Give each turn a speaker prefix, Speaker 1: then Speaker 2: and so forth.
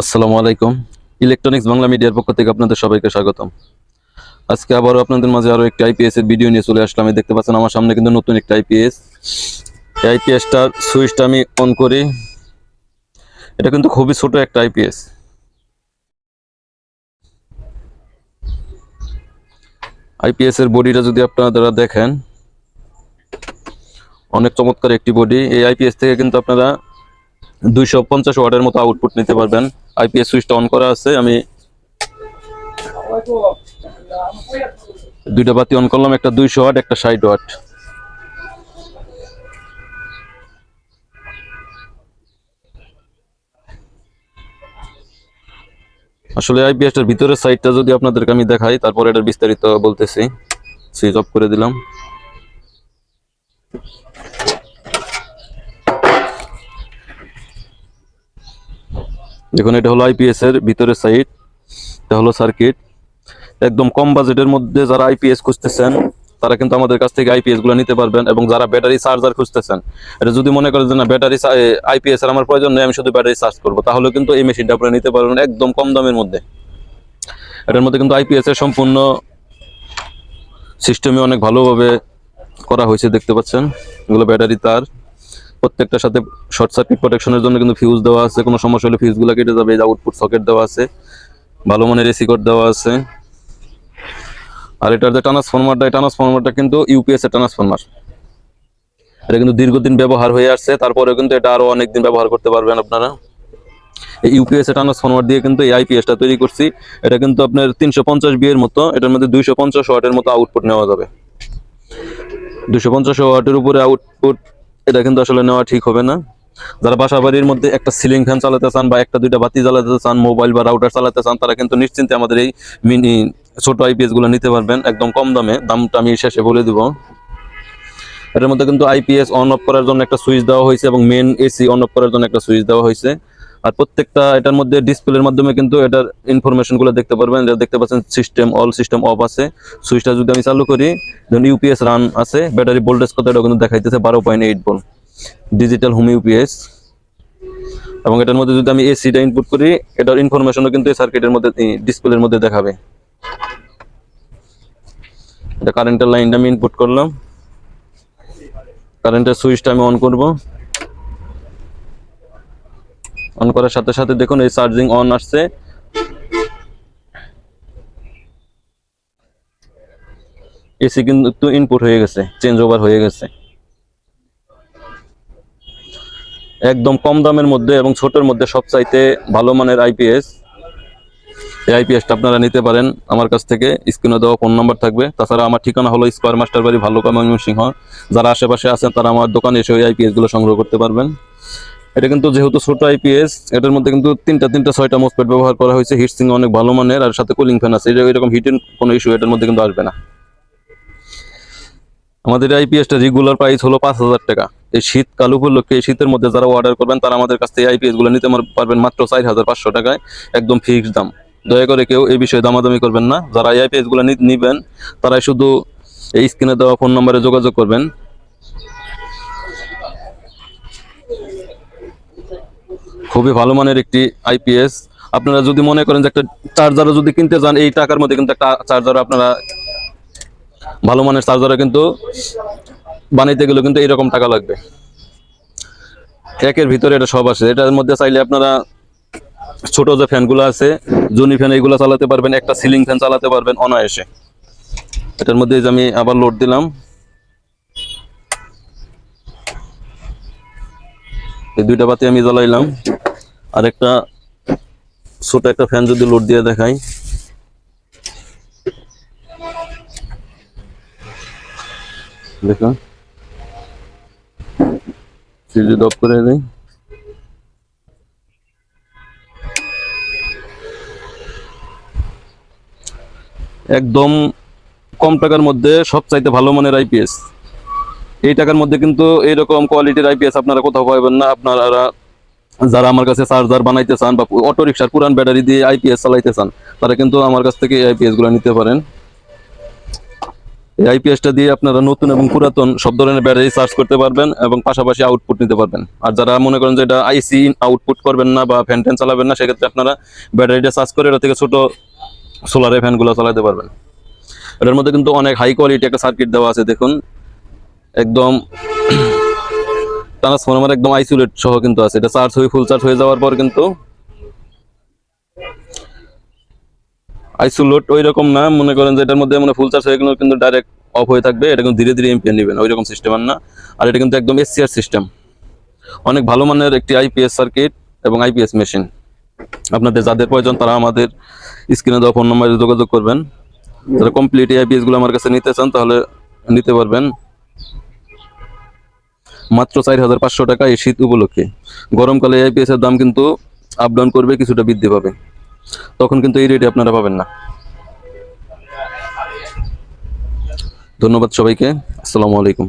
Speaker 1: আসসালামু আলাইকুম। ইলেকট্রনিক্স বাংলা মিডিয়ার পক্ষ থেকে আপনাদের সবাইকে স্বাগতম। আজকে আবারও আপনাদের মাঝে আরও একটি আইপিএস এর ভিডিও নিয়ে চলে আসলাম। দেখতে পাচ্ছেন আমার সামনে কিন্তু নতুন একটা আইপিএস আইপিএসটার সুইচটা আমি অন করি। এটা কিন্তু খুবই ছোট একটা আইপিএস আইপিএস এর বডিটা যদি আপনারা দেখেন, অনেক চমৎকার একটি বডি এই আইপিএস থেকে কিন্তু আপনারা দুইশো পঞ্চাশ ওয়াটের মতো আউটপুট নিতে পারবেন। আইপিএস সুইচটা অন করা আছে, আমি দুইটা বাতি অন করলাম, একটা দুইশো ওয়াট, একটা ষাট ওয়াট। আসলে আইপিএসটার ভিতরের সাইডটা যদি আপনাদেরকে আমি দেখাই, তারপর এটার বিস্তারিত বলতেছি। সুইচ অফ করে দিলাম। দেখুন, এটা হলো আইপিএস এর ভিতরের সাইড এটা হলো সার্কিট একদম কম বাজেটের মধ্যে যারা আইপিএস খুঁজতেছেন, তারা কিন্তু আমাদের কাছ থেকে আইপিএসগুলো নিতে পারবেন এবং যারা ব্যাটারি চার্জার খুঁজতেছেন, এটা যদি মনে করেন যে না ব্যাটারি আইপিএস এর আমার প্রয়োজন নেই, আমি শুধু ব্যাটারি চার্জ করব, তাহলে কিন্তু এই মেশিনটা আপনারা নিতে পারবেন একদম কম দামের মধ্যে। এটার মধ্যে কিন্তু আইপিএস এর সম্পূর্ণ সিস্টেমে অনেক ভালোভাবে করা হয়েছে, দেখতে পাচ্ছেন। এগুলো ব্যাটারি তার। প্রত্যেকটার সাথে শর্ট সার্কিট প্রোটেকশনের জন্য কিন্তু ফিউজ দেওয়া আছে। কোনো সমস্যা হলে ফিউজগুলো কেটে যাবে। এই আউটপুট সকেট দেওয়া আছে। ভালো মানের এসি কোড দেওয়া আছে। আর এটার যে ট্রান্সফরমারটা এই ট্রান্সফরমারটা কিন্তু ইউপিএস এর ট্রান্সফরমার এটা কিন্তু দীর্ঘদিন ব্যবহার হয়ে আসছে। তারপরেও কিন্তু এটা আরও অনেকদিন ব্যবহার করতে পারবেন আপনারা। এই ইউপিএস এর ট্রান্সফরমার দিয়ে কিন্তু এই আইপিএসটা তৈরি করছি। এটা কিন্তু আপনার তিনশো পঞ্চাশ বিয়ের মতো। এটার মধ্যে দুইশো পঞ্চাশ ওয়াটের মতো আউটপুট নেওয়া যাবে। দুশো পঞ্চাশ ওয়াটের উপরে আউটপুট এটা কিন্তু আসলে নেওয়া ঠিক হবে না। যারা বাসা বাড়ির মধ্যে একটা সিলিং ফ্যান চালাতে চান বা একটা দুইটা বাতি চালাতে চান, মোবাইল বা রাউটার চালাতে চান, তারা কিন্তু নিশ্চিন্তে আমাদের এই মিনি ছোট আইপিএসগুলো নিতে পারবেন। একদম কম দামে। দামটা আমি শেষে বলে দিব। এটার মধ্যে কিন্তু আইপিএস অন অফ করার জন্য একটা সুইচ দেওয়া হয়েছে এবং মেন এসি অন অফ করার জন্য একটা সুইচ দেওয়া হয়েছে। আর প্রত্যেকটা এটার মধ্যে ডিসপ্লের মাধ্যমে কিন্তু এটার ইনফরমেশনগুলো দেখতে পারবেন। এটা দেখতে পাচ্ছেন সিস্টেম অল সিস্টেম অফ আছে। সুইচটা যদি আমি চালু করি ধরুন ইউপিএস রান আছে। ব্যাটারি ভোল্টেজ কত এটা কিন্তু দেখাইতেছে, বারো point eight volt digital home UPS এবং এটার মধ্যে যদি আমি এসিটা ইনপুট করি, এটার ইনফরমেশনও কিন্তু এই সার্কিটের মধ্যে ডিসপ্লের মধ্যে দেখাবে। এটা কারেন্টের লাইনটা আমি ইনপুট করলাম। কারেন্টের সুইচটা আমি অন করব। অন করার সাথে সাথে দেখুন এই চার্জিং অন আসছে। এসি কিন্তু ইনপুট হয়ে গেছে চেঞ্জ ওভার হয়ে গেছে। একদম কম দামের মধ্যে এবং ছোটের মধ্যে সবচাইতে ভালো মানের আইপিএস এই আইপিএসটা আপনারা নিতে পারেন আমার কাছ থেকে, স্ক্রিনে দেওয়া ফোন নাম্বার থাকবে। তাছাড়া আমার ঠিকানা হলো স্কোয়ার মাস্টার বাড়ি ভাল্লুকা ময়মনসিংহ। যারা আশেপাশে আছেন তারা আমার দোকানে এসে ওই আইপিএসগুলো সংগ্রহ করতে পারবেন। এটা কিন্তু যেহেতু ছোট আইপিএস এটার মধ্যে কিন্তু তিনটা তিনটা, ছয়টা মোসপেট ব্যবহার করা হয়েছে হিটসিং অনেক ভালো মানের, আর সাথে কুলিং ফ্যান আছে। এরকম হিটের কোনো ইস্যু এটার মধ্যে কিন্তু আসবে না। আমাদের আইপিএসটা রেগুলার প্রাইস হলো পাঁচ হাজার টাকা। এই শীতকাল উপলক্ষে, এই শীতের মধ্যে যারা অর্ডার করবেন, তারা আমাদের কাছ থেকে আইপিএসগুলো নিতে পারবেন মাত্র চার হাজার পাঁচশো টাকায়, একদম ফিক্সড দাম। দয়া করে কেউ এই বিষয়ে দামাদামি করবেন না। যারা এই আইপিএসগুলো নিবেন, তারাই শুধু এই স্ক্রিনে দেওয়া ফোন নম্বরে যোগাযোগ করবেন। খুবই ভালো মানের একটি আইপিএস আপনারা যদি মনে করেন যে একটা চার্জারও যদি কিনতে যান এই টাকার মধ্যে কিন্তু একটা চার্জার আপনারা ভালো মানের চার্জারও কিন্তু বানাইতে গেলেও কিন্তু এইরকম টাকা লাগবে। একের ভিতরে এটা সব আছে এটার মধ্যে চাইলে আপনারা ছোট যে ফ্যানগুলো আছে, জুনি ফ্যান, এইগুলো চালাতে পারবেন, একটা সিলিং ফ্যান চালাতে পারবেন অনায়াসে। এটার মধ্যে আমি আবার লোড দিলাম। এই দুইটা বাতি আমি জ্বালাইলাম। আর একটা ছোট একটা ফ্যান যদি লোড দিয়ে দেখাই। একদম কম টাকার মধ্যে সব চাইতে ভালো মানের আইপিএস এই টাকার মধ্যে কিন্তু এইরকম কোয়ালিটির আইপিএস আপনারা কোথাও পাবেন না। আপনারা যারা আমার কাছে চার্জার বানাইতে চান বা অটো রিক্সার পুরান ব্যাটারি দিয়ে আইপিএস চালাইতে চান, তারা কিন্তু আমার কাছ থেকে আইপিএসগুলো নিতে পারেন। এই আইপিএসটা দিয়ে আপনারা নতুন এবং পুরাতন সব ধরনের ব্যাটারি চার্জ করতে পারবেন এবং পাশাপাশি আউটপুট নিতে পারবেন। আর যারা মনে করেন যে এটা আইসি আউটপুট করবেন না বা ফ্যান ট্যান চালাবেন না, সেক্ষেত্রে আপনারা ব্যাটারিটা চার্জ করে এটা থেকে ছোট সোলারের ফ্যানগুলো চালাতে পারবেন। এটার মধ্যে কিন্তু অনেক হাই কোয়ালিটি একটা সার্কিট দেওয়া আছে, দেখুন। একদম ট্রান্সফরমার একদম আইসোলেট সহ কিন্তু আছে। এটা চার্জ হয়ে ফুল চার্জ হয়ে যাওয়ার পর কিন্তু আইসোলেট ওই রকম না। মনে করেন যে এটার মধ্যে মানে ফুল চার্জ হয়ে গেলে কিন্তু ডাইরেক্ট অফ হয়ে থাকবে। এটা কিন্তু ধীরে ধীরে এমপিএন নেবেন ওই রকম সিস্টেম আর না। আর এটা কিন্তু একদম এসসিআর সিস্টেম অনেক ভালো মানের একটি আইপিএস সার্কিট এবং আইপিএস মেশিন আপনাদের যাদের প্রয়োজন তারা আমাদের স্ক্রিনে দেওয়া ফোন নম্বরে যোগাযোগ করবেন। যারা কমপ্লিট আইপিএসগুলো আমার কাছে নিতে চান তাহলে নিতে পারবেন। মাত্র চার হাজার পাঁচশো টাকা এই শীত উপলক্ষে। গরমকালে আইপিএস এর দাম কিন্তু আপ ডাউন করবে, কিছুটা বৃদ্ধি পাবে। তখন কিন্তু এই রেটে আপনারা পাবেন না। ধন্যবাদ সবাইকে। আসসালামু আলাইকুম।